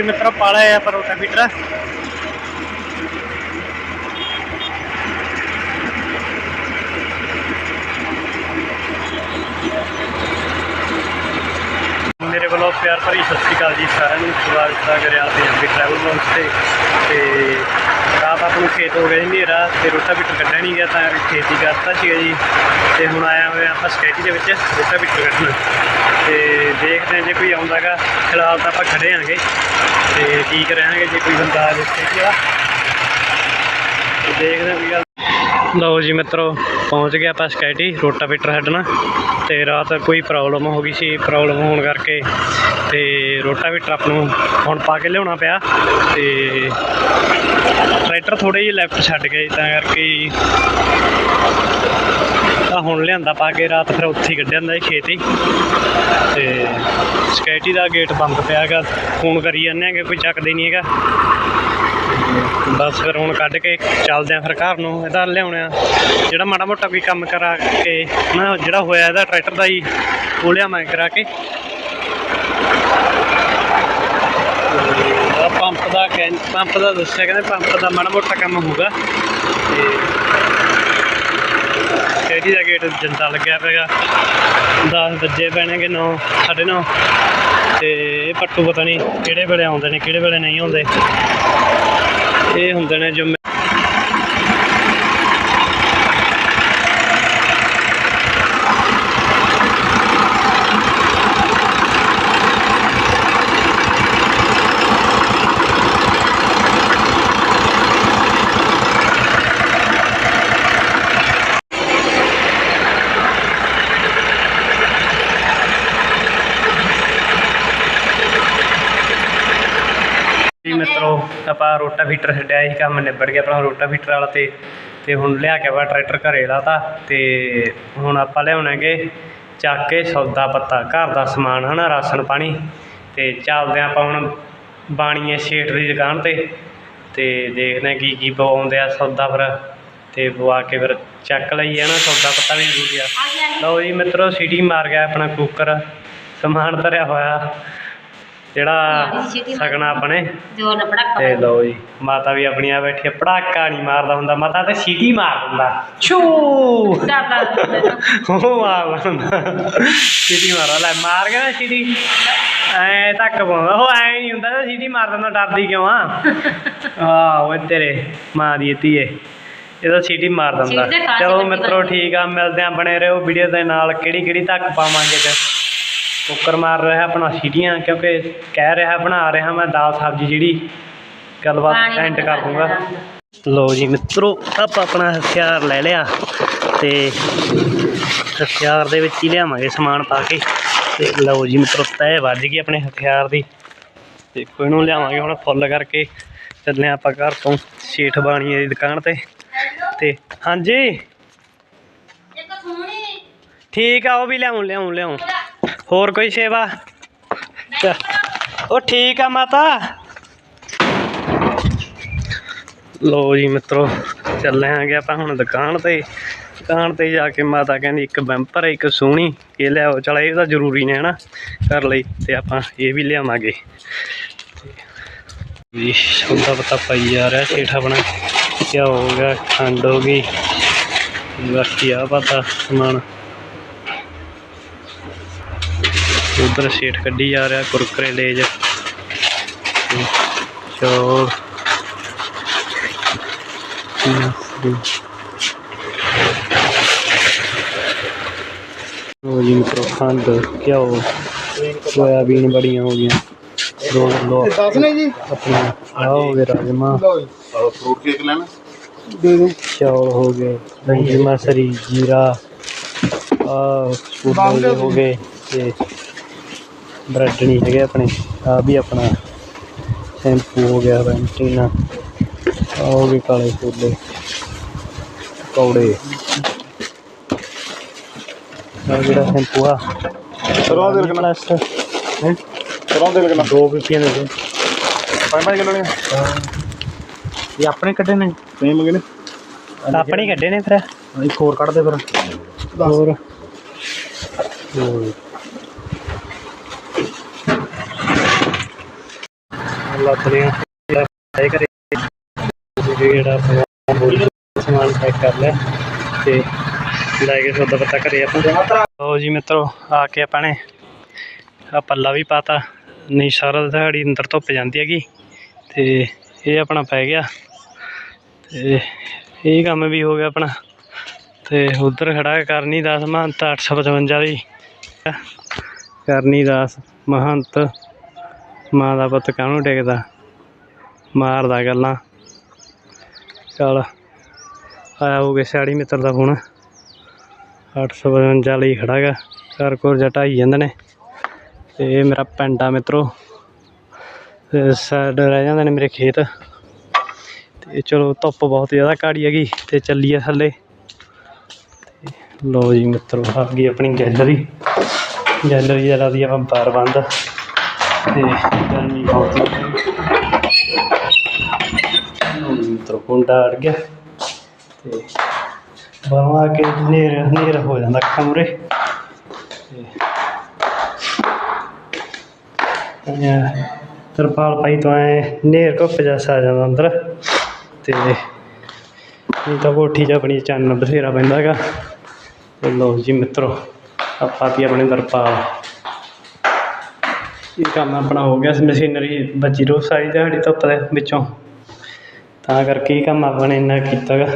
ਜੀ ਮਿੱਤਰੋ ਪਾਲਿਆ ਆ ਪਰ ਮੇਰੇ ਵੱਲੋਂ ਪਿਆਰ ਭਰੀ ਸਤਿ ਸ਼੍ਰੀ ਅਕਾਲ ਜੀ ਸਾਰਿਆਂ ਨੂੰ। ਸਵਾਗਤ ਹੈ ਕਰਿਆ ਤੇ ਟਰੈਵਲ ਬਲੌਗਸ ਤੇ। ਤੇ ਰਾਤ ਆਪ ਨੂੰ ਖੇਤ ਹੋ ਗਿਆ ਜੀ ਹਨੇਰਾ ਤੇ ਰੋਟਾ ਰੋਟਾਵੀਟਰ ਕੱਢਿਆ ਨਹੀਂ ਗਿਆ ਤਾਂ ਖੇਤੀ ਕਰਤਾ ਸੀਗਾ ਜੀ। ਤੇ ਹੁਣ ਆਇਆ ਹੋਇਆ ਆਪਾਂ ਸਕੈਟੀ ਦੇ ਵਿੱਚ ਰੋਟਾ ਰੋਟਾਵੀਟਰ ਕੱਢਣ। ਤੇ ਦੇਖ ਹਾਂ ਜੇ ਕੋਈ ਆਉਂਦਾਗਾ ਫਿਲਹਾਲ ਤਾਂ ਆਪਾਂ ਖੜੇ ਆਂਗੇ। ਤੇ ਠੀਕ ਰਹਾਂਗੇ ਜੇ ਕੋਈ ਬੰਦਾ ਆ ਜਾਵੇ ਸਕੈਟੀ ਦੇਖਦੇ ਹਾਂ ਗੱਲ। ਲਓ ਜੀ ਮਿੱਤਰੋ, ਪਹੁੰਚ ਗਿਆ ਆਪਾਂ ਸਕੈਟੀ ਰੋਟਾਵੀਟਰ ਛੱਡਣਾ ਤੇ ਰਾਤ ਕੋਈ ਪ੍ਰੋਬਲਮ ਹੋ ਗਈ ਸੀ ਪ੍ਰੋਬਲਮ ਹੋਣ ਕਰਕੇ ਤੇ ਰੋਟਾਵੀਟਰ ਆਪ ਨੂੰ ਹੁਣ ਪਾ ਕੇ ਲਿਆਉਣਾ ਪਿਆ। ਤੇ ਟਰੈਕਟਰ ਥੋੜੇ ਜਿਹੇ ਲੈਫਟ ਛੱਡ ਗਏ, ਤਾਂ ਕਰਕੇ ਤਾਂ ਹੁਣ ਲਿਆਂਦਾ ਪਾ ਕੇ, ਰਾਤ ਫਿਰ ਉੱਥੇ ਹੀ ਕੱਢਿਆ ਹੁੰਦਾ ਸੀ ਖੇਤ ਹੀ। ਤੇ ਸਕੈਟੀ ਦਾ ਗੇਟ ਬੰਦ ਪਿਆ ਹੈਗਾ। ਫੋਨ ਕਰੀ ਜਾਂਦੇ ਆ ਕਿ ਕੋਈ ਚੱਕਦੇ ਨਹੀਂ ਹੈਗਾ। ਬਸ ਫਿਰ ਹੁਣ ਕੱਢ ਕੇ ਚੱਲਦੇ ਆ ਫਿਰ ਘਰ ਨੂੰ, ਇਹਦਾ ਲਿਆਉਣਾ ਜਿਹੜਾ ਮਾੜਾ ਮੋਟਾ ਕੋਈ ਕੰਮ ਕਰਾ ਕੇ, ਨਾ ਜਿਹੜਾ ਹੋਇਆ ਇਹਦਾ ਟਰੈਕਟਰ ਦਾ ਹੀ, ਉਹ ਲਿਆਵਾਂ ਕਰਾ ਕੇ। ਪੰਪ ਦਾ ਕਹਿੰ, ਪੰਪ ਦਾ ਦੱਸਿਆ ਕਹਿੰਦੇ ਪੰਪ ਦਾ ਮਾੜਾ ਮੋਟਾ ਕੰਮ ਹੋਊਗਾ। ਤੇ ਕਿਹੜੀ ਦਾ ਗੇਟ ਜਨਤਾ ਲੱਗਿਆ ਪਿਆਗਾ 10 ਵਜੇ ਪੈਣਗੇ 9 9:30 ਤੇ ਇਹ ਪੱਟੂ ਪਤਾ ਨਹੀਂ ਕਿਹੜੇ ਵੇਲੇ ਆਉਂਦੇ ਨੇ, ਕਿਹੜੇ ਵੇਲੇ ਨਹੀਂ ਆਉਂਦੇ। ਇਹ ਹੁੰਦੇ ਨੇ ਜੋ ਜੀ ਆਪਾਂ ਰੋਟਾ ਫੀਟਰ ਛੱਡਿਆ ਸੀ, ਕੰਮ ਨਿਬੜ ਗਿਆ ਆਪਣਾ ਰੋਟਾ ਫੀਟਰ ਵਾਲਾ ਤੇ ਤੇ ਹੁਣ ਲਿਆ ਕੇ ਆਪਾਂ ਟਰੈਕਟਰ ਘਰੇ ਲਾਤਾ ਤੇ ਹੁਣ ਆਪਾਂ ਲਿਆਉਣਾਂਗੇ ਚੱਕ ਕੇ ਸੌਦਾ ਪੱਤਾ, ਘਰ ਦਾ ਸਮਾਨ ਹਨਾ, ਰਾਸ਼ਨ ਪਾਣੀ ਤੇ ਚੱਲਦੇ ਹਾਂ ਆਪਾਂ ਹੁਣ ਬਾਣੀਏ ਸ਼ੇਠ ਦੀ ਦੁਕਾਨ ਤੇ ਤੇ ਦੇਖਦੇ ਹਾਂ ਕੀ ਕੀ ਪਵਾਉਂਦੇ ਆ ਸੌਦਾ ਫਿਰ ਤੇ ਪਵਾ ਕੇ ਫਿਰ ਚੱਕ ਲਈਏ ਨਾ ਸੌਦਾ ਪੱਤਾ ਵੀ ਜ਼ਰੂਰੀ ਆ। ਲਓ ਜੀ ਮਿੱਤਰੋ, ਸੀਟੀ ਮਾਰ ਗਿਆ ਆਪਣਾ ਕੁੱਕਰ ਸਮਾਨ ਧਰਿਆ ਹੋਇਆ। ਜਿਹੜਾ ਸਗਣਾ ਆਪਣੇ। ਜੋਰ ਨਾਲ ਪੜਾਕਾ ਤੇ ਲਓ ਜੀ ਮਾਤਾ ਵੀ ਆਪਣੀ ਆ ਬੈਠੀ ਆ ਪੜਾਕਾ ਨਹੀਂ ਮਾਰਦਾ ਹੁੰਦਾ ਮਾਤਾ ਤੇ ਸੀਟੀ ਮਾਰ ਦਿੰਦਾ। ਛੂ! ਡਰ ਲੱਗਦਾ ਉਹ ਮਾਰ ਦਿੰਦਾ। ਸੀਟੀ ਮਾਰਦਾ ਲੈ ਮਾਰ ਗਿਆ ਨਾ ਸੀਟੀ। ਐ ਧੱਕ ਪਾਉਂਦਾ। ਉਹ ਐ ਨਹੀਂ ਹੁੰਦਾ ਨਾ ਸੀਟੀ ਮਾਰ ਦਿੰਦਾ ਡਰਦੀ ਕਿਉਂ ਆ? ਆਹ ਓਏ ਤੇਰੇ ਮਾਂ ਦੀ ਧੀਏ। ਇਹਦਾ ਸੀਟੀ ਮਾਰ ਦਿੰਦਾ। ਸੀਟੀ ਤਾਂ ਖਾਸੀ ਚਲੋ ਮਿੱਤਰੋ। ਠੀਕ ਆ ਮਿਲਦੇ ਆ ਬਣੇ ਰਹੋ ਵੀਡੀਓ ਦੇ ਨਾਲ। ਕਿਹੜੀ ਕਿਹੜੀ ਧੱਕ ਪਾਵਾਂਗੇ ਤੇ। ਕੁੱਕਰ ਮਾਰ ਰਿਹਾ ਆਪਣਾ ਸੀਟੀਆਂ ਕਿਉਂਕਿ ਕਹਿ ਰਿਹਾ ਬਣਾ ਰਿਹਾ ਮੈਂ ਦਾਲ ਸਬਜ਼ੀ ਜਿਹੜੀ। ਗੱਲਬਾਤ ਐਂਡ ਕਰ ਦੂੰਗਾ। ਬਣਾਉਂਦਾ। ਲੋ ਜੀ ਮਿੱਤਰੋ ਆਪਾਂ ਆਪਣਾ ਹਥਿਆਰ ਲੈ ਲਿਆ ਤੇ ਹਥਿਆਰ ਦੇ ਵਿੱਚ ਹੀ ਲਿਆਵਾਂਗੇ ਸਮਾਨ ਪਾ ਕੇ। ਤੇ ਲਓ ਜੀ ਮਿੱਤਰੋ ਤੈ ਵੱਜ ਗਈ ਆਪਣੇ ਹਥਿਆਰ ਦੀ। ਤੇ ਕੋਈ ਨੂੰ ਲਿਆਵਾਂਗੇ ਹੁਣ ਫੁੱਲ ਕਰਕੇ। ਚੱਲੇ ਆਪਾਂ ਘਰ ਤੋਂ ਸ਼ੇਠ ਬਾਣੀਏ ਦੀ ਦੁਕਾਨ ਤੇ। ਤੇ ਹਾਂਜੀ। ਠੀਕ ਆ ਉਹ ਵੀ ਲਿਆਉਂ ਲਿਆਉਂ ਲਿਆਉਂ। ਹੋਰ ਕੋਈ ਸੇਵਾ? ਉਹ ਠੀਕ ਆ ਮਾਤਾ। ਲੋ ਜੀ ਮਿੱਤਰੋ, ਚੱਲੇ ਆਂਗੇ ਆਪਾਂ ਹੁਣ ਦੁਕਾਨ ਤੇ। ਦੁਕਾਨ ਤੇ ਜਾ ਕੇ ਮਾਤਾ ਕਹਿੰਦੀ, ਇੱਕ ਬੈਂਪਰ, ਇੱਕ ਸੋਹਣੀ ਇਹ ਲਿਆਓ ਚਲ ਇਹ ਤਾਂ ਜ਼ਰੂਰੀ ਨੇ ਹਨਾ, ਕਰ ਲਈ, ਤੇ ਆਪਾਂ ਇਹ ਵੀ ਲਿਆਵਾਂਗੇ। ਜੀ, ਸੌਦਾ ਪਤਾ ਪਾਈ ਜਾ ਰਿਹਾ, ਸੇਠ ਆਪਣਾ ਕਿਆ ਹੋ ਗਿਆ, ਖੰਡ ਹੋ ਗਈ। ਬਾਕੀ ਆ ਪਤਾ ਸਮਾਨ। ਉਧਰ ਸ਼ੇਠ ਕੱਢੀ ਜਾ ਰਿਹਾ ਕੁਰਕਰੇ ਲੇਜ। ਚੌਲ ਉਹ ਜੀ ਮਿੱਤਰੋ ਖੰਡ ਘਿਓ ਸੋਇਆਬੀਨ ਬੜੀਆਂ ਹੋ ਗਈਆਂ। ਦੋ ਲੋ ਦਸ ਨੇ ਜੀ। ਆਪਣਾ ਆ ਹੋ ਗਏ ਰਾਜਮਾ। ਲਓ ਜੀ। ਫਰੂਟ ਕੇਕ ਲੈਣਾ? ਦੇ ਦੋ ਚੌਲ ਹੋ ਗਏ ਦਹੀਂ ਮਸਰੀ ਜੀਰਾ। ਆ ਸਕੂਲ ਹੋ ਗਏ। ਤੇ ਬ੍ਰੈਡ ਨਹੀਂ ਹੈਗੇ ਆਪਣੇ। ਆ ਵੀ ਆਪਣਾ ਸ਼ੈਂਪੂ ਹੋ ਗਿਆ ਵੈਂਟੀਨਾ ਆ ਹੋ ਗਏ ਕਾਲੇ ਛੋਲੇ ਕੌੜੇ ਆ ਜਿਹੜਾ ਸ਼ੈਂਪੂ ਆ ਸਰੋਂ ਦੇ ਲੱਗਣਾ ਹੈ? ਸਰੋਂ ਦੇ ਲੱਗਣਾ ਦੋ ਪੀਪੀਆਂ ਦੇ ਪੰਜ ਪੰਜ ਕਿਲੋ ਨੇ। ਇਹ ਆਪਣੇ ਕੱਢੇ ਨੇ? ਨਹੀਂ ਮੰਗੇ ਨੇ। ਆਪਣੇ ਕੱਢੇ ਨੇ ਫਿਰ। ਇੱਕ ਹੋਰ ਕੱਢ ਦੇ ਫਿਰ। ਹੋਰ। ਹੋਰ। ਲੱਤਰੀਆਂ ਇਹ ਕਰੇ ਜਿਹੜਾ ਆਪਾਂ ਹੋਰ ਸਮਾਨ ਪੈਕ ਕਰ ਲਿਆ ਤੇ ਲੈ ਕੇ ਸੌਦਾ ਪੱਤਾ ਕਰੇ ਆਪਾਂ ਲਓ ਜੀ ਮਿੱਤਰੋ, ਆ ਕੇ ਆਪਾਂ ਨੇ ਆ ਪੱਲਾ ਵੀ ਪਾਤਾ। ਨਹੀਂ, ਸਾਰਾ ਦਿਹਾੜੀ ਅੰਦਰ ਧੁੱਪ ਜਾਂਦੀ ਹੈਗੀ ਤੇ ਇਹ ਆਪਣਾ ਪੈ ਗਿਆ। ਤੇ ਇਹ ਕੰਮ ਵੀ ਹੋ ਗਿਆ ਆਪਣਾ। ਤੇ ਉਧਰ ਖੜਾ ਕਰਨੀ ਦਾਸ ਮਹੰਤ 855 ਦੀ। ਕਰਨੀ ਦਾਸ ਮਹੰਤ। ਮਾਂ ਦਾ ਪੁੱਤ ਕਾਹਨੂੰ ਟਿਕਦਾ? ਮਾਰਦਾ ਗੱਲਾਂ। ਚੱਲ, ਆਇਆ ਹੋ ਹੋਗੇ ਸਿਆੜੀ ਮਿੱਤਰ ਦਾ ਫੋਨ। 855 ਲਈ ਖੜਾ ਗਾ। ਘਰ ਕੋਰ ਜਟਾਈ ਜਾਂਦੇ ਨੇ। ਤੇ ਇਹ ਮੇਰਾ ਪਿੰਡ ਆ ਮਿੱਤਰੋ। ਸਾਈਡ ਰਹਿ ਜਾਂਦੇ ਨੇ ਮੇਰੇ ਖੇਤ। ਤੇ ਚਲੋ ਧੁੱਪ ਬਹੁਤ ਜ਼ਿਆਦਾ ਕਾੜੀ ਹੈਗੀ ਤੇ ਆ ਥੱਲੇ। ਲੋ ਜੀ ਮਿੱਤਰੋ, ਆ ਗਈ ਆਪਣੀ ਗੈਲਰੀ ਗੈਲਰੀ ਜਰਾ ਦੀ ਆਪਾਂ ਬਾਰ ਬੰਦ। ਤੇ ਗਰਮੀ ਬਹੁਤ ਹੈ ਲਓ ਕੁੰਡਾ ਅੜ ਗਿਆ ਤੇ ਬਾਹਰੋਂ ਕੇ ਹਨੇਰ ਹਨੇਰ ਹੋ ਜਾਂਦਾ ਕਮਰੇ। ਤੇ ਤਰਪਾਲ ਪਾਈ ਤੋਂ ਐ ਹਨੇਰ ਧੁੱਪ ਜੈਸਾ ਆ ਜਾਂਦਾ ਅੰਦਰ। ਤੇ ਨਹੀਂ ਤਾਂ ਕੋਠੀ 'ਚ ਆਪਣੀ ਚੰਨ ਬਥੇਰਾ ਪੈਂਦਾ ਹੈਗਾ। ਤੇ ਜੀ ਮਿੱਤਰੋ, ਆਪਾਂ ਵੀ ਆਪਣੇ ਤਰਪਾਲ ਕੰਮ ਆਪਣਾ ਹੋ ਗਿਆ ਮਸ਼ੀਨਰੀ ਬਚੀ ਰੋ ਸਾਰੀ ਦਿਹਾੜੀ ਧੁੱਪ ਦੇ ਵਿੱਚੋਂ। ਤਾਂ ਕਰਕੇ ਇਹ ਕੰਮ ਆਪਾਂ ਨੇ ਇੰਨਾ ਕੀਤਾ ਗਾ।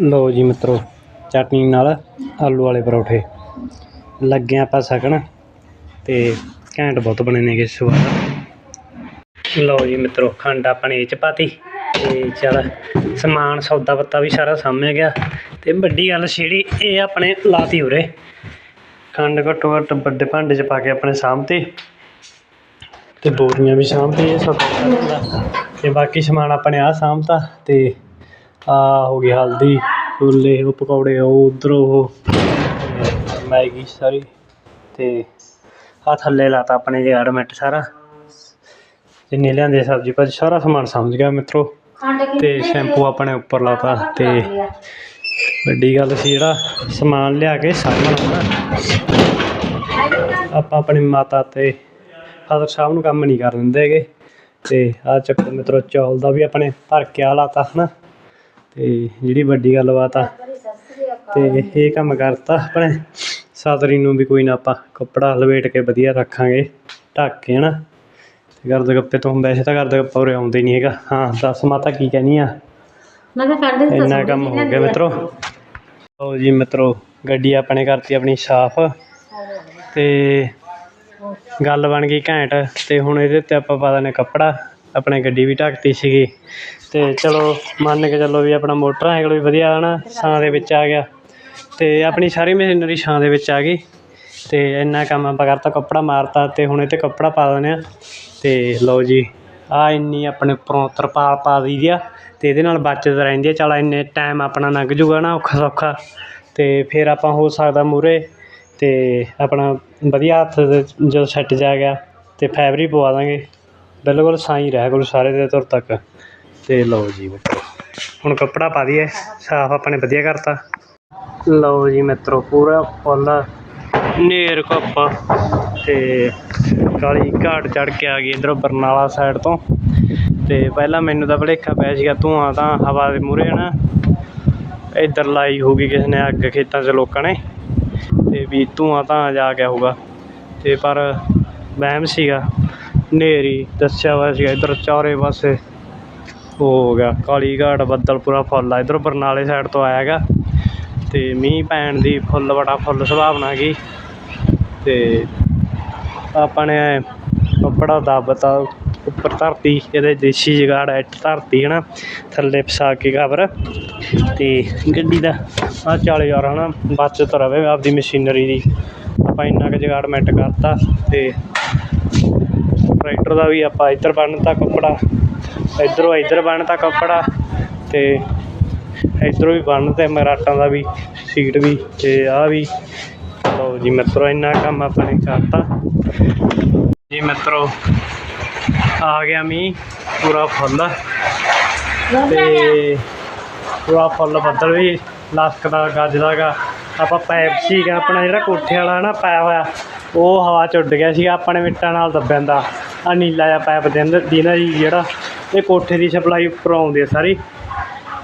ਲਓ ਜੀ ਮਿੱਤਰੋ, ਚਟਨੀ ਨਾਲ ਆਲੂ ਵਾਲੇ ਪਰੌਠੇ। ਲੱਗੇ ਆਪਾਂ ਸਕਣ ਤੇ ਘੈਂਟ ਬਹੁਤ ਬਣੇ ਨੇਗੇ ਸਵਾਦ। ਲਓ ਜੀ ਮਿੱਤਰੋ, ਖੰਡ ਆਪਣੇ ਇਹ ਚ ਪਾਤੀ। ਤੇ ਚਲ, ਸਮਾਨ ਸੌਦਾ ਪੱਤਾ ਵੀ ਸਾਰਾ ਸਾਹਮਣੇ ਗਿਆ। ਤੇ ਵੱਡੀ ਗੱਲ ਛੇੜੀ, ਇਹ ਆਪਣੇ ਲਾਤੀ ਉਰੇ। ਖੰਡ ਘੱਟੋ ਘੱਟ ਵੱਡੇ ਭਾਂਡੇ 'ਚ ਪਾ ਕੇ ਆਪਣੇ ਸਾਹਮਣੇ ਤੇ ਬੋਰੀਆਂ ਵੀ ਸਾਹਮਣੇ ਇਹ ਸਭ ਤੇ ਬਾਕੀ ਸਮਾਨ ਆਪਣੇ ਆ ਸਾਹਮਤਾ ਤੇ ਆ ਹੋ ਗਈ ਹਲਦੀ ਛੋਲੇ ਉਹ ਪਕੌੜੇ ਉਹ ਉਧਰ ਉਹ ਮੈਗੀ ਸਾਰੀ ਤੇ ਆ ਥੱਲੇ ਲਾਤਾ ਆਪਣੇ ਜੇ ਐਡਮਿਟ ਸਾਰਾ। ਜਿੰਨੇ ਲਿਆਂਦੇ ਸਬਜ਼ੀ ਭਾਜੀ ਸਾਰਾ ਸਮਾਨ ਸਮਝ ਗਿਆ ਮਿੱਤਰੋ। ਤੇ ਸ਼ੈਂਪੂ ਆਪਣੇ ਉੱਪਰ ਲਾਤਾ ਤੇ ਵੱਡੀ ਗੱਲ ਸੀ ਜਿਹੜਾ ਸਮਾਨ ਲਿਆ ਕੇ ਸਾਹਮਣਾ ਆਪਾਂ ਆਪਣੀ ਮਾਤਾ ਤੇ ਫਾਦਰ ਸਾਹਿਬ ਨੂੰ ਕੰਮ ਨਹੀਂ ਕਰਨ ਦਿੰਦੇ ਹੈਗੇ। ਤੇ ਆ ਚੱਕੋ ਮਿੱਤਰੋ, ਚੌਲ ਦਾ ਵੀ ਆਪਣੇ ਭਰ ਕੇ ਆ ਲਾਤਾ ਹਨਾ। ਤੇ ਜਿਹੜੀ ਵੱਡੀ ਗੱਲਬਾਤ ਆ, ਤੇ ਇਹ ਕੰਮ ਕਰਤਾ ਆਪਣੇ ਸਾਦਰੀ ਨੂੰ ਵੀ ਕੋਈ ਨਾ ਆਪਾਂ ਕੱਪੜਾ ਲਵੇਟ ਕੇ ਵਧੀਆ ਰੱਖਾਂਗੇ, ਢੱਕ ਕੇ ਹਨਾ। ਤੇ ਗਰਦ ਗੱਪੇ ਤੋਂ ਵੈਸੇ ਤਾਂ ਗਰਦ ਗੱਪਾ ਉਰੇ ਆਉਂਦੇ ਨਹੀਂ ਹੈਗਾ। ਹਾਂ, ਦੱਸ ਮਾਤਾ ਕੀ ਕਹਿਨੀ ਆ? ਮੈਂ ਕਿਹਾ ਕੱਢ ਦੇ ਇੰਨਾ ਕੰਮ ਹੋ ਗਿਆ ਮਿੱਤਰੋ। ਲਓ ਜੀ ਮਿੱਤਰੋ ਗੱਡੀ ਆਪਣੇ ਕਰਤੀ ਆਪਣੀ ਸਾਫ਼। ਤੇ ਗੱਲ ਬਣ ਗਈ ਘੈਂਟ ਤੇ ਹੁਣ ਇਹਦੇ ਉੱਤੇ ਆਪਾਂ ਪਾ ਦੇਣੇ ਕੱਪੜਾ। ਆਪਣੇ ਗੱਡੀ ਵੀ ਢੱਕਤੀ ਸੀਗੀ। ਤੇ ਚਲੋ ਮੰਨ ਕੇ ਚੱਲੋ ਵੀ ਆਪਣਾ ਮੋਟਰਸਾਈਕਲ ਵੀ ਵਧੀਆ ਹਨਾ ਛਾਂ ਦੇ ਵਿੱਚ ਆ ਗਿਆ। ਤੇ ਆਪਣੀ ਸਾਰੀ ਮਸ਼ੀਨਰੀ ਛਾਂ ਦੇ ਵਿੱਚ ਆ ਗਈ। ਤੇ ਇੰਨਾ ਕੰਮ ਆਪਾਂ ਕਰਤਾ ਕੱਪੜਾ ਮਾਰਤਾ ਤੇ ਹੁਣ ਇਹ 'ਤੇ ਕੱਪੜਾ ਪਾ ਦਿੰਦੇ ਆ। ਤੇ ਲਓ ਜੀ ਆ ਇੰਨੀ ਆਪਣੇ ਉੱਪਰੋਂ ਤਰਪਾਲ ਪਾ ਦਈਦੀ ਆ। ਅਤੇ ਇਹਦੇ ਨਾਲ ਬਚਤ ਰਹਿੰਦੀ ਹੈ। ਚਲ ਇੰਨੇ ਟਾਈਮ ਆਪਣਾ ਲੰਘ ਜੂਗਾ ਨਾ ਔਖਾ ਸੌਖਾ। ਅਤੇ ਫਿਰ ਆਪਾਂ ਹੋ ਸਕਦਾ ਮੂਹਰੇ ਅਤੇ ਆਪਣਾ ਵਧੀਆ ਹੱਥ ਜਦੋਂ ਸੈੱਟ ਜਾ ਗਿਆ ਅਤੇ ਫੈਬਰਿਕ ਪਵਾ ਦਾਂਗੇ। ਬਿਲਕੁਲ ਸਾਈ ਰਹਿ ਕੋਲ ਸਾਰੇ ਦੇ ਤੁਰ ਤੱਕ। ਅਤੇ ਲਓ ਜੀ ਮਿੱਤਰੋ, ਹੁਣ ਕੱਪੜਾ ਪਾ ਦਈਏ। ਸਾਫ਼ ਆਪਣੇ ਵਧੀਆ ਕਰਤਾ। ਲਓ ਜੀ ਮਿੱਤਰੋ, ਪੂਰਾ ਫੁੱਲ ਨੇਰ ਕੱਪਾ। ਤੇ ਕਾਲੀ ਘਾਟ ਚੜ ਕੇ ਆ ਗਈ ਇਧਰੋਂ ਬਰਨਾਲਾ ਸਾਈਡ ਤੋਂ। ਤੇ ਪਹਿਲਾਂ ਮੈਨੂੰ ਤਾਂ ਭੁਲੇਖਾ ਪਿਆ ਸੀਗਾ ਧੂੰਆਂ ਤਾਂ ਹਵਾ ਦੇ ਮੂਹਰੇ ਨਾ ਇੱਧਰ ਲਾਈ ਹੋਊਗੀ ਕਿਸੇ ਨੇ ਅੱਗ ਖੇਤਾਂ 'ਚ ਲੋਕਾਂ ਨੇ। ਤੇ ਵੀ ਧੂੰਆਂ ਤਾਂ ਜਾ ਗਿਆ ਹੋਊਗਾ। ਤੇ ਪਰ ਵਹਿਮ ਸੀਗਾ। ਹਨੇਰੀ ਦੱਸਿਆ ਹੋਇਆ ਸੀਗਾ ਇੱਧਰ ਚਾਰੇ ਪਾਸੇ। ਉਹ ਹੋ ਗਿਆ। ਕਾਲੀ ਘਾਟ ਬੱਦਲ ਪੂਰਾ ਫੁੱਲ ਆ। ਇੱਧਰੋਂ ਬਰਨਾਲੇ ਸਾਈਡ ਤੋਂ ਆਇਆ ਹੈਗਾ। ਤੇ ਮੀਂਹ ਪੈਣ ਦੀ ਫੁੱਲ ਬੜਾ ਫੁੱਲ ਸੁਭਾਵਨਾ ਹੈਗੀ। ਤੇ ਆਪਾਂ ਨੇ ਕੱਪੜਾ ਦੱਬਤਾ ਉੱਪਰ ਧਰਤੀ, ਇਹਦੇ ਦੇਸੀ ਜਗਾੜ ਇੱਟ ਧਰਤੀ ਹੈ ਨਾ, ਥੱਲੇ ਫਸਾ ਕੇ ਕਵਰ ਅਤੇ ਗੱਡੀ ਦਾ ਆ ਚੱਲ ਯਾਰ ਹਨਾ, ਬਚਤ ਰਵੇ ਆਪਦੀ ਮਸ਼ੀਨਰੀ ਦੀ। ਆਪਾਂ ਇੰਨਾ ਕੁ ਜਗਾੜਮੈਂਟ ਕਰਤਾ ਅਤੇ ਟਰੈਕਟਰ ਦਾ ਵੀ ਆਪਾਂ ਇੱਧਰ ਬੰਨਤਾ ਕੱਪੜਾ, ਇੱਧਰੋਂ ਇੱਧਰ ਬੰਨਤਾ ਕੱਪੜਾ ਅਤੇ ਇੱਧਰੋਂ ਵੀ ਬੰਨ ਮਰਾਟਾਂ ਦਾ ਵੀ ਸੀਟ ਵੀ ਅਤੇ ਆਹ ਵੀ। ਲਓ ਜੀ ਮਿੱਤਰੋ, ਇੰਨਾ ਕੰਮ ਆਪਾਂ ਨੇ ਕਰਤਾ। ਜੀ ਮਿੱਤਰੋ ਆ ਗਿਆ ਮੀਂਹ ਪੂਰਾ ਫੁੱਲ। ਤੇ ਪੂਰਾ ਫੁੱਲ ਬੱਦਲ ਵੀ ਲਸਕਦਾ ਗੱਜਦਾ ਗਾ। ਆਪਾਂ ਪਾਈਪ ਸੀਗਾ ਆਪਣਾ ਜਿਹੜਾ ਕੋਠੇ ਵਾਲਾ ਨਾ ਪਾਇਆ ਹੋਇਆ ਉਹ ਹਵਾ ਚ ਉੱਡ ਗਿਆ ਸੀਗਾ ਆਪਣੇ ਮਿੱਟਾਂ ਨਾਲ ਦੱਬਿਆਂ ਦਾ। ਆ ਨੀਲਾ ਜਿਹਾ ਪਾਈਪ ਦੇ ਅੰਦਰ ਦੀ ਨਾ ਜੀ ਜਿਹੜਾ ਇਹ ਕੋਠੇ ਦੀ ਸਪਲਾਈ ਉੱਪਰੋਂ ਆਉਂਦੀ ਹੈ ਸਾਰੀ।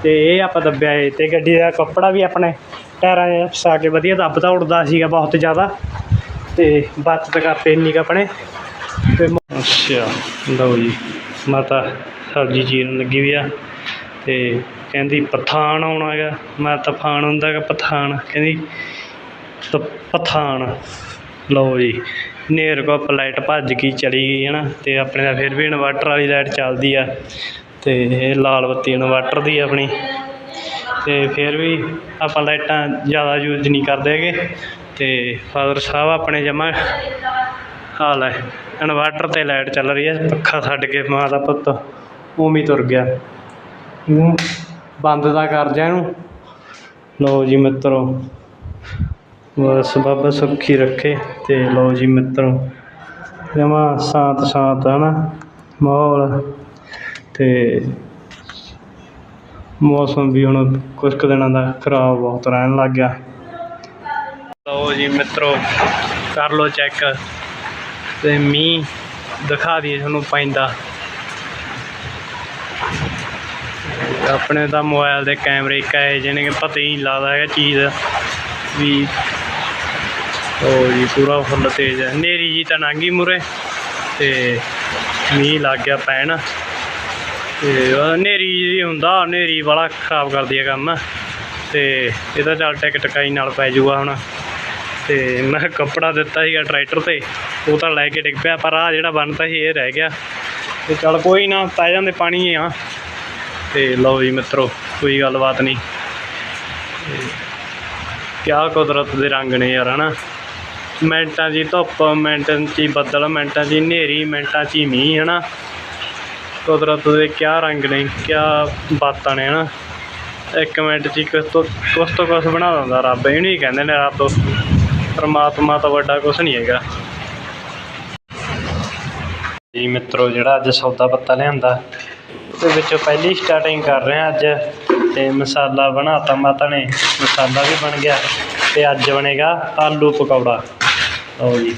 ਤੇ ਇਹ ਆਪਾਂ ਦੱਬਿਆ ਏ ਤੇ ਗੱਡੀ ਦਾ ਕੱਪੜਾ ਵੀ ਆਪਣੇ ਟਾਇਰਾਂ 'ਚ ਫਸਾ ਕੇ ਵਧੀਆ ਦੱਬਦਾ ਉੱਡਦਾ ਸੀਗਾ ਬਹੁਤ ਜ਼ਿਆਦਾ। ਤੇ ਬਚਤ ਕਰਤੇ ਇੰਨੀ ਕੁ ਆਪਣੇ ਤੇ ਮ- ਅੱਛਾ, ਲਓ ਜੀ, ਮਾਤਾ ਸਬਜ਼ੀ ਚੀਰਨ ਲੱਗੀ ਵੀ ਆ ਤੇ ਕਹਿੰਦੀ ਪਠਾਨ ਆਉਣਾ ਹੈਗਾ, ਮੈਂ ਤਫਾਨ ਹੁੰਦਾ ਹੈਗਾ, ਪਠਾਨ, ਕਹਿੰਦੀ ਤ- ਪਠਾਨ, ਲਓ ਜੀ, ਨੇਰ ਕੋ ਲਾਈਟ ਭੱਜ ਗਈ, ਚਲੀ ਗਈ ਹੈ ਨਾ ਤੇ ਆਪਣੇ ਦਾ ਫਿਰ ਵੀ ਇਨਵਰਟਰ ਵਾਲੀ ਲਾਈਟ ਚੱਲਦੀ ਆ, ਤੇ ਇਹ ਲਾਲ ਬੱਤੀ ਇਨਵਰਟਰ ਦੀ ਆਪਣੀ, ਤੇ ਫਿਰ ਵੀ ਆਪਾਂ ਲਾਈਟਾਂ ਜ਼ਿਆਦਾ ਯੂਜ਼ ਨਹੀਂ ਕਰਦੇ ਹੈਗੇ, ਤੇ ਫਾਦਰ ਸਾਹਿਬ ਆਪਣੇ ਜਮਾ ਹਾਲ ਹੈ ਇਨਵਰਟਰ ਤੇ ਲਾਈਟ ਚੱਲ ਰਹੀ ਹੈ, ਪੱਖਾ ਛੱਡ ਕੇ ਮਾਂ ਦਾ ਪੁੱਤ, ਉਵੇਂ ਹੀ ਤੁਰ ਗਿਆ। ਇਹਨੂੰ ਬੰਦ ਦਾ ਕਰ ਜਾ ਇਹਨੂੰ। ਲਓ ਜੀ ਮਿੱਤਰੋ, ਬਸ ਬਾਬਾ ਸੁੱਖੀ ਰੱਖੇ ਤੇ ਲਓ ਜੀ ਮਿੱਤਰੋ, ਜਮਾ ਸ਼ਾਂਤ ਸ਼ਾਂਤ ਹੈ ਨਾ, ਮਾਹੌਲ ਤੇ ਮੌਸਮ ਵੀ ਹੁਣ ਕੁਝ ਕੁ ਦਿਨਾਂ ਦਾ ਖਰਾਬ ਬਹੁਤ ਰਹਿਣ ਲੱਗ ਗਿਆ। ਲਓ ਜੀ ਮਿੱਤਰੋ, ਕਰ ਲਓ ਚੈੱਕ। ਤੇ ਮੀਂਹ ਦਿਖਾ ਦਈਏ ਤੁਹਾਨੂੰ ਪੈਂਦਾ। ਆਪਣੇ ਤਾਂ ਮੋਬਾਈਲ ਦੇ ਕੈਮਰੇ ਇੱਕ ਆਏ ਜਿਹਨੇ ਕਿ ਪਤਾ ਹੀ ਨਹੀਂ ਲੱਗਦਾ ਹੈਗਾ ਚੀਜ਼ ਵੀ। ਉਹ ਜੀ, ਪੂਰਾ ਫੁੱਲ ਤੇਜ਼ ਹੈ। ਹਨੇਰੀ ਜੀ ਤਾਂ ਲੰਘੀ ਮੂਰੇ ਤੇ ਮੀਂਹ ਲੱਗ ਗਿਆ ਪੈਣ। ਤੇ ਉਹ ਹਨੇਰੀ ਜੀ ਹੁੰਦਾ, ਹਨੇਰੀ ਵਾਲਾ ਖਰਾਬ ਕਰਦੀ ਹੈ ਕੰਮ। ਤੇ ਇਹਦਾ ਚੱਲ ਟਿਕ ਟਕਾਈ ਨਾਲ ਪੈ ਜੂਗਾ ਹੁਣ। ਤੇ ਮੈਂ ਕੱਪੜਾ ਦਿੱਤਾ ਸੀਗਾ ਟਰੈਕਟਰ ਤੇ। ਉਹ ਤਾਂ ਲੈ ਕੇ ਡਿੱਗ ਪਿਆ, ਪਰ ਆ ਜਿਹੜਾ ਬਣਤਾ ਸੀ ਇਹ ਰਹਿ ਗਿਆ। ਤੇ ਚੱਲ ਕੋਈ ਨਾ, ਪੈ ਜਾਂਦੇ ਪਾਣੀ ਆ। ਤੇ ਲਓ ਜੀ ਮਿੱਤਰੋ, ਕੋਈ ਗੱਲਬਾਤ ਨਹੀਂ। ਕਿਆ ਕੁਦਰਤ ਦੇ ਰੰਗ ਨੇ ਯਾਰ, ਹਨਾ? ਮਿੰਟਾਂ 'ਚ ਹੀ ਧੁੱਪ, ਮਿੰਟਾਂ 'ਚ ਹੀ ਬੱਦਲ, ਮਿੰਟਾਂ 'ਚ ਹੀ ਹਨੇਰੀ, ਮਿੰਟਾਂ 'ਚ ਹੀ ਮੀਂਹ, ਹਨਾ? ਕੁਦਰਤ ਦੇ ਕਿਆ ਰੰਗ ਨੇ, ਕਿਆ ਬਾਤਾਂ ਨੇ, ਹਨਾ? ਇੱਕ ਮਿੰਟ 'ਚ ਹੀ ਕੁਛ ਤੋਂ ਕੁਛ ਤੋਂ ਕੁਛ ਬਣਾ ਦਿੰਦਾ ਰੱਬ। ਇਹਨੂੰ ਹੀ ਕਹਿੰਦੇ ਨੇ ਰੱਬ। ਪਰਮਾਤਮਾ ਤੋਂ ਵੱਡਾ ਕੁਛ ਨਹੀਂ ਹੈਗਾ। ਜੀ ਮਿੱਤਰੋ ਜਿਹੜਾ ਅੱਜ ਸੌਦਾ ਪੱਤਾ ਲਿਆਂਦਾ, ਉਹਦੇ ਵਿੱਚੋਂ ਪਹਿਲੀ ਸਟਾਰਟਿੰਗ ਕਰ ਰਹੇ ਹਾਂ ਅੱਜ ਤੇ ਮਸਾਲਾ ਬਣਾਤਾ ਮਾਤਾ ਨੇ, ਮਸਾਲਾ ਵੀ ਬਣ ਗਿਆ ਤੇ ਅੱਜ ਬਣੇਗਾ ਆਲੂ ਪਕੌੜਾ। ਲਓ ਜੀ,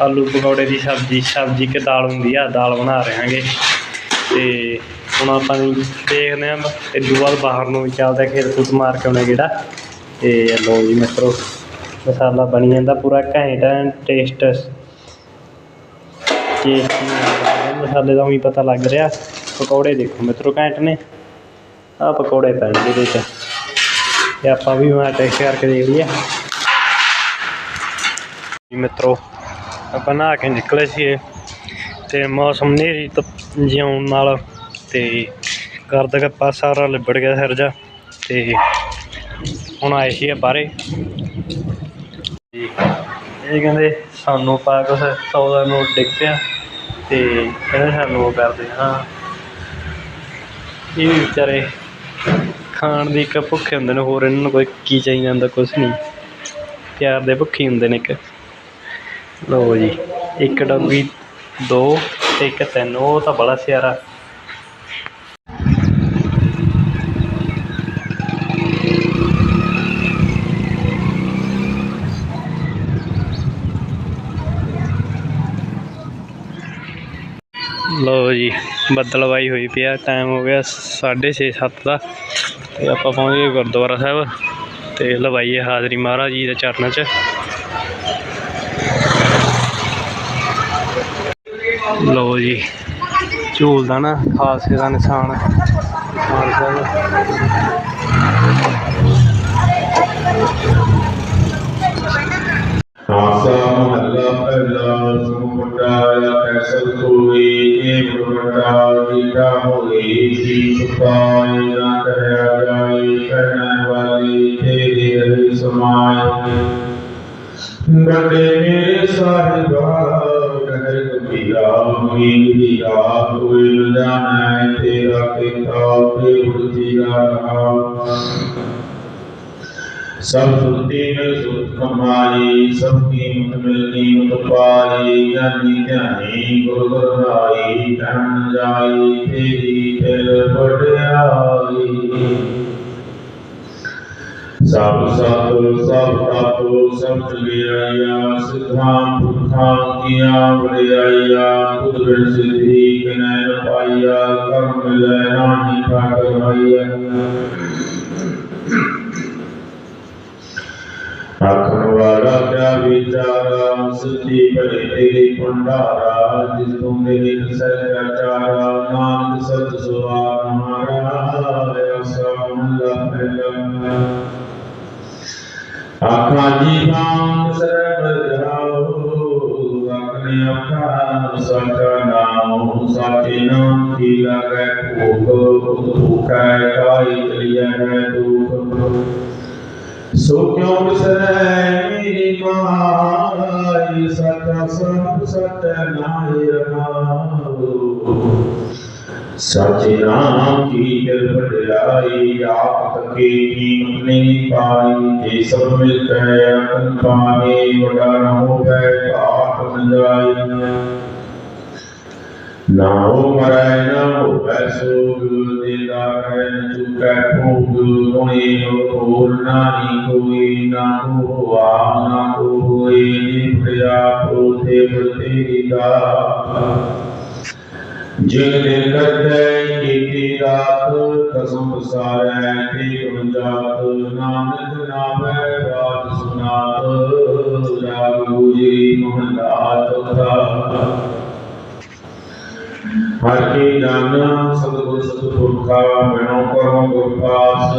ਆਲੂ ਪਕੌੜੇ ਦੀ ਸਬਜ਼ੀ ਸਬਜ਼ੀ ਕਿ ਦਾਲ ਹੁੰਦੀ ਆ, ਦਾਲ ਬਣਾ ਰਹੇ ਹਾਂਗੇ ਤੇ ਹੁਣ ਆਪਾਂ ਵੀ ਦੇਖਦੇ ਹਾਂ ਤੇ ਦੂ ਬਾਅਦ ਬਾਹਰ ਨੂੰ ਵੀ ਚੱਲਦੇ ਖੇਤ ਖੂਤ ਮਾਰ ਕੇ ਆਉਣਾ ਜਿਹੜਾ ਤੇ ਲਓ ਜੀ ਮਿੱਤਰੋ, ਮਸਾਲਾ ਬਣੀ ਜਾਂਦਾ ਪੂਰਾ ਘੈਂਟ, ਟੇਸਟ ਤੇ ਮਸਾਲੇ ਦਾ ਵੀ ਪਤਾ ਲੱਗ ਰਿਹਾ। ਪਕੌੜੇ ਦੇਖੋ ਮਿੱਤਰੋ, ਘੈਂਟ ਨੇ। ਆ ਪਕੌੜੇ ਪੈਣਗੇ ਇਹਦੇ 'ਚ। ਤੇ ਆਪਾਂ ਵੀ ਮੈਂ ਟੇਸਟ ਕਰਕੇ ਦੇਖ ਲਿਆ ਜੀ ਮਿੱਤਰੋ, ਆਪਾਂ ਨਹਾ ਕੇ ਨਿਕਲੇ ਸੀ ਤੇ ਮੌਸਮ ਨੇਰੀ ਜਿਉਣ ਨਾਲ ਤੇ ਘਰ ਦਾ ਕੱਪਾ ਸਾਰਾ ਲਿਬੜ ਗਿਆ ਸਿਰ ਜਾ। ਤੇ ਹੁਣ ਆਏ ਸੀ ਬਾਹਰੇ। ਇਹ ਕਹਿੰਦੇ ਸਾਨੂੰ ਪਾ ਕੁਛ ਸੌ ਦਾ ਨੋਟ ਡਿੱਗ ਪਿਆ। ਤੇ ਕਹਿੰਦੇ ਸਾਨੂੰ ਉਹ ਕਰਦੇ, ਹਾਂ। ਇਹ ਵੀ ਵਿਚਾਰੇ ਖਾਣ ਦੀ ਇੱਕ ਭੁੱਖੇ ਹੁੰਦੇ ਨੇ, ਹੋਰ ਇਹਨਾਂ ਨੂੰ ਕੋਈ ਕੀ ਚਾਹੀਦਾ ਹੁੰਦਾ, ਕੁਛ ਨਹੀਂ। ਪਿਆਰ ਦੇ ਭੁੱਖੇ ਹੁੰਦੇ ਨੇ ਇੱਕ। ਲਓ ਜੀ, ਇੱਕ ਡੱਬੀ ਦੋ ਤੇ ਇੱਕ ਤਿੰਨ, ਉਹ ਤਾਂ ਬੜਾ ਸਿਆਰਾ। ਲਓ ਜੀ, ਬੱਦਲਵਾਈ ਹੋਈ ਪਿਆ ਟਾਈਮ ਹੋ ਗਿਆ 6:30 7 ਦਾ। ਤੇ ਆਪਾਂ ਪਹੁੰਚ ਗਏ ਗੁਰਦੁਆਰਾ ਸਾਹਿਬ ਤੇ ਲਵਾਈਏ ਹਾਜ਼ਰੀ ਮਹਾਰਾਜ ਜੀ ਦੇ ਚਰਨਾਂ 'ਚ। ਲਓ ਜੀ, ਝੂਲ ਦਾ ਨਾ ਖਾਲਸੇ ਦਾ ਨਿਸ਼ਾਨ ਨਿਸ਼ਾਨ ਸਾਹਿਬ ਬੜੇ ਮੇਰੇ ਸਾਹਿਬਾ ਕਹਿ ਕਬੀਰਾ ਹੋਈ ਦੀ ਆਪ ਕੋਈ ਨ ਜਾਣੈ ਤੇਰਾ ਕਿਤਾ ਤੇ ਬੁੱਧੀ ਰਹਾ ਸਭ ਸੁਰਤੀ ਮਿਲ ਸੁਖ ਕਮਾਈ ਸਭ ਕੀਮਤ ਮਿਲ ਕੀਮਤ ਪਾਈ ਜਾਨੀ ਧਿਆਨੀ ਗੁਰ ਗੁਰ ਰਾਈ ਤਨ ਜਾਈ, ਤੇਰੀ ਤਿਲ ਵਡਿਆਈ। ਸਭ ਸਤ ਸਭ ਤਪ ਸਭ ਜਗਿਆਇਆ ਸਿਧਾਂ ਪੁਰਖਾਂ ਕੀਆਂ ਵਡਿਆਈਆ ਤੁਧ ਬਿਨ ਸਿੱਧੀ ਕਿਨੈ ਨ ਪਾਈਆ, ਕਰਮ ਮਿਲੈ ਨਾਹੀ ਠਾਕਰ ਹਾਈਆ ਆਖਣ ਵਾਲਾ ਕਿਆ ਵਿਚਾਰਾ, ਸਿੱਧੀ ਭਲੇ ਤੇਰੇ ਭੰਡਾਰਾ, ਜਿਸ ਤੋਂ ਮੇਰੇ ਸਹਿ ਆਚਾਰਾ ਨਾਨਕ ਸਤ ਸੁਆਰ ਮਹਾਰਾਜ ਐਸਾ ਆਖਾਂ ਜੀ ਨਾਮ ਸਰਬ ਜਾਓ ਆਪਣੇ ਅੱਖਾਂ ਸਾਚਾ ਨਾਮ ਸਾਚੇ ਨਾਮ ਕੀ ਲਾਗੈ ਭੋਗ ਭੂਖੈ ਕਾਈ ਚਲਿਆ ਹੈ ਦੁਖ ਸੋ ਕਿਉ ਵਿਸਰੈ ਮੇਰੀ ਮਾਈ ਸਤਾ ਸਭ ਸਤ ਨਾਇ ਰਹਾਉ ਸਚੇ ਨਾਮ ਕੀ ਦਿਲ ਵਡਿਆਈ, ਆਪ ਤਕੇ ਕੀ ਆਪਣੀ ਪਾਈ ਜੇ ਸਭ ਮਿਲ ਕੇ ਆਪਨ ਪਾਏ ਵਡਾ ਨ ਹੋਵੇ ਆਪ ਨ ਜਾਈ ਨਾ ਹੋ ਮਰੈ ਨਾ ਹੋਵੇ ਸੋਗ, ਦੇਦਾ ਹੈ ਨ ਚੁਕੈ ਭੋਗ ਗੁਣੇ ਹੋਰ ਨਾਹੀ ਕੋਈ, ਨਾ ਹੋਆ, ਨਾ ਹੋਏ ਨਿਪੜਿਆ ਪ੍ਰੋਤੇ ਤੇਰੀ ਦਾ ਜਿਨ ਦਿਨ ਕਰਤੇ ਕੀਤੀ ਰਾਤ ਕਸਮ ਸਾਰੈ ਤੇ ਗੁੰਜਾਤ ਨਾਨਕ ਨਾਮੈ, ਬਾਤ ਸੁਨਾਤ। ਰਾਗ ਗੁਜਰੀ ਮਹਲਾ ਚੌਥਾ ਹਰ ਕੀ ਜਨ ਸਤਿਗੁਰ ਸਤਿਪੁਰਖਾ ਬਿਨੋ ਕਰੋ ਗੁਰ ਪਾਸ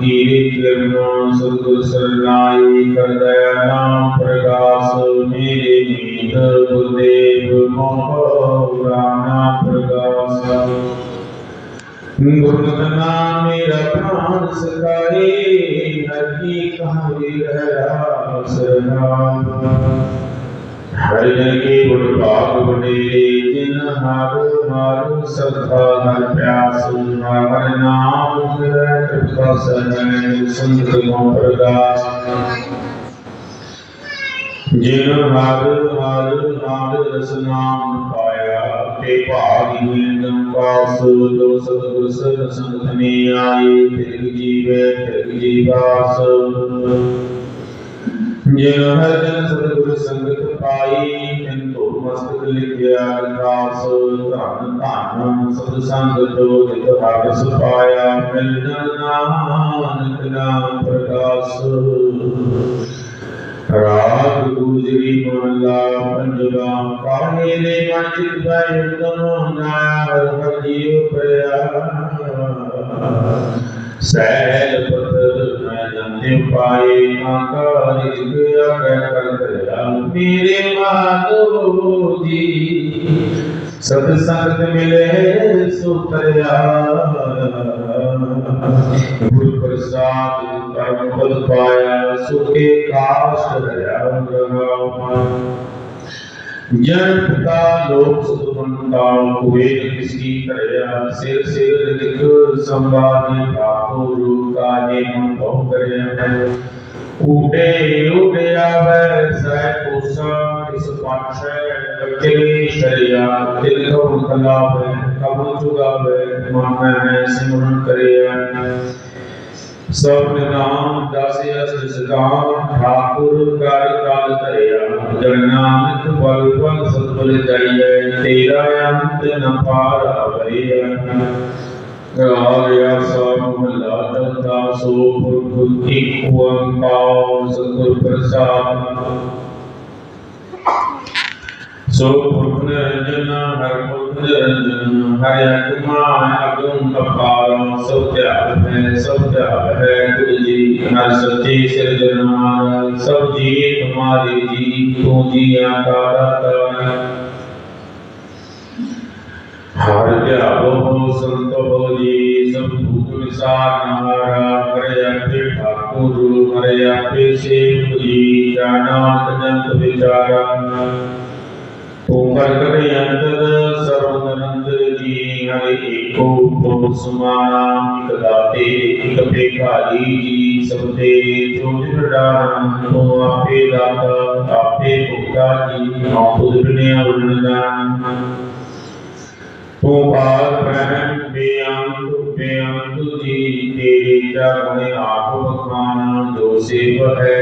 ਕੀਰੇ ਕਿਰਨ ਸਤਿਗੁਰ ਸਰਨਾਈ ਕਰ ਦਇਆ ਨਾਮ ਪ੍ਰਗਾਸ। ਮੇਰੇ ਨੀਤ ਗੁਰਦੇਵ ਮੋਹ ਰਾਣਾ ਪ੍ਰਗਾਸ। ਗੁਰਮਤਿ ਮੇਰਾ ਪ੍ਰਾਨ ਸਕਾਈ ਹਰ ਕਹਾਣੀ ਰਹਿ ਸਰਨਾਮ ਹਰ ਜਨ ਕੇ ਗੁਣ ਭਾਗ ਬਨੇ ਜਿਨ ਹਰ ਹਰ ਸਦਾ ਹਰ ਪਿਆਸ ਹਰ ਨਾਮ ਕਰੈ ਤ੍ਰਿਪਤਾ ਸਰੈ ਸੰਤ ਗੁਣ ਪ੍ਰਗਾਸ ਜਿਨ ਹਰ ਹਰ ਹਰ ਰਸ ਨਾਮ ਪਾਇਆ, ਤੇ ਭਾਗੀ ਪਾਸ ਜੋ ਸਤਿਗੁਰ ਸਰ ਸੰਗਤ ਨੇ ਆਏ ਤਿਰਗ ਜੀਵੇ ਤਿਰਗ ਜੀਵਾਸ ਜਿਨ ਹਰ ਜਨ ਸਤਿਗੁਰ ਸੰਗਤ ਪਾਈ ਤਿਨ ਧੋ ਮਸਤਕ ਲਿਖਿਆ ਅਰਦਾਸ ਧਨ ਧਨ ਸਤ ਸੰਗ ਜੋ ਜਿਤ ਹਰ ਸੁਪਾਇਆ ਮਿਲ ਜਨ ਨਾਨਕ ਨਾਮ ਪ੍ਰਕਾਸ਼ ਰਾਗ ਗੁਜਰੀ ਮਹਲਾ ਪੰਜਵਾ ਕਾਹੇ ਦੇ ਮਨ ਦਾ ਯੁਗਮ ਨਾਇਆ ਹਰ ਪਿਆ ਸਹਿਲ ਪਤਰ ਮੈਂ ਪਾਏ ਆਕਾ ਰਿਜਕ ਆਗੈ ਕਰ ਦਇਆ ਮੇਰੇ ਮਾਧੋ ਜੀ ਸਤ ਸੰਗਤ ਮਿਲੇ ਸੁਤਰਿਆ ਗੁਰ ਪ੍ਰਸਾਦ ਕਰਮ ਪਦ ਪਾਇਆ ਸੁਖੇ ਕਾਸ਼ ਹਰਿਆ ਰਹਾਉ ਜਨ ਪਿਤਾ ਲੋਕ ਸੁਤਮੰਤਾ ਹੋਏ ਕਿਸ ਕੀ ਕਰਿਆ ਸਿਰ ਸਿਰ ਲਿਖ ਸੰਵਾਦੇ ਭਾਪੋ ਰੂਪ ਕਾਜੇ ਮਨ ਬਹੁ ਕਰਿਆ ਉਡੇ ਉਡੇ ਆਵੇ ਸਹਿ ਕੋਸਾ ਇਸ ਪਾਛੈ ਅਕਲੇ ਸ਼ਰਿਆ ਦਿਲ ਕੋ ਕਲਾਵੇ ਕਬੂ ਚੁਗਾਵੇ ਮਨ ਹੈ ਸਿਮਰਨ ਕਰਿਆ ਸਭ ਨਾਮ ਦਾਸੇ ਅਸ ਸਦਾਮ ਠਾਕੁਰ ਕਰ ਕਾਲ ਧਰਿਆ ਜਨ ਨਾਨਕ ਬਲ ਬਲ ਸਤਬਲ ਜਾਈਐ ਤੇਰਾ ਅੰਤ ਨ ਪਾਰਾ ਭਰਿਆ ਗਾਇਆ ਸਭ ਮਹਲਾ ਦਤਾ ਸੋ ਪੁਰਖ ਇੱਕ ਓੰਕਾਰ ਸਤਿਗੁਰ ਪ੍ਰਸਾਦ ਸੋ ਪੁਰਖ ਨਿਰੰਜਨ, ਹਰ ਪੁਰਖ ਨਿਰੰਜਨ, ਹਰਿ ਅਗਮਾ ਅਗਮ ਅਪਾਰ ਸਭ ਧਿਆਨ ਹੈ, ਸਭ ਧਿਆਨ ਹੈ, ਗੁਰੂ ਜੀ, ਹਰ ਸੱਚੇ ਸਿਰਜਣਹਾਰ ਸਭ ਜੀ ਤੁਮਾਰੇ ਜੀ, ਤੂੰ ਜੀ ਆਕਾਰਾ ਤਾ ਹਰ ਧਿਆਵੋ ਸੰਤ ਹੋ ਜੀ, ਸਭ ਭੂਤ ਵਿਸਾਰ ਨਾਰਾ ਹਰਿ ਆਪੇ ਠਾਕੁਰ ਹਰਿ ਆਪੇ ਸੇਵ ਜੀ ਜਾਨਾਤ ਜੰਤ ਵਿਚਾਰਾ। ਓੰਕਾਰ ਅੰਤਰ ਸਰਵ ਨਿਰੰਤਰ ਜੀ ਹਰਿ ਏਕੋ ਕੋ ਇਕ ਦਾਤੇ ਇਕ ਭੇਖਾਰੀ ਜੀ ਸਭ ਜੋ ਨਿਰਡਾਨ ਤੋ ਆਪੇ ਦਾਤਾ ਆਪੇ ਭੁਗਤਾ ਜੀ ਆਪੁਦ ਬਿਨੇ ਅਵਰਣ ਤੂੰ ਬਾਲ ਬ੍ਰਹਮ ਬੇਅੰਤ ਬੇਅੰਤ ਜੀ, ਤੇਰੇ ਚਰਣੇ ਆਪ ਬਖਾਨ ਜੋ ਸੇਵ ਹੈ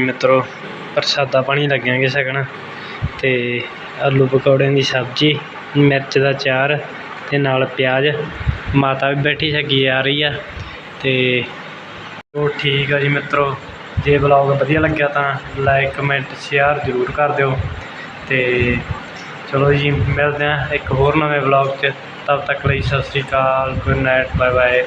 ਜੀ ਮਿੱਤਰੋ, ਪ੍ਰਸ਼ਾਦਾ ਪਾਣੀ ਲੱਗਿਆਂਗੇ ਛਕਣ ਤੇ ਆਲੂ ਪਕੌੜਿਆਂ ਦੀ ਸਬਜ਼ੀ, ਮਿਰਚ ਦਾ ਚਾਰ ਤੇ ਨਾਲ ਪਿਆਜ਼। ਮਾਤਾ ਵੀ ਬੈਠੀ ਛਕੀ ਆ ਰਹੀ ਆ ਤੇ ਉਹ ਠੀਕ ਆ ਜੀ ਮਿੱਤਰੋ। ਜੇ ਵਲੌਗ ਵਧੀਆ ਲੱਗਿਆ ਤਾਂ ਲਾਈਕ, ਕਮੈਂਟ, ਸ਼ੇਅਰ ਜ਼ਰੂਰ ਕਰ ਦਿਓ ਤੇ ਚਲੋ ਜੀ, ਮਿਲਦੇ ਹਾਂ ਇੱਕ ਹੋਰ ਨਵੇਂ ਵਲੌਗ 'ਚ। ਤਬ ਤੱਕ ਲਈ ਸਤਿ ਸ਼੍ਰੀ ਅਕਾਲ, ਗੁੱਡ ਨਾਈਟ ਬਾਏ ਬਾਏ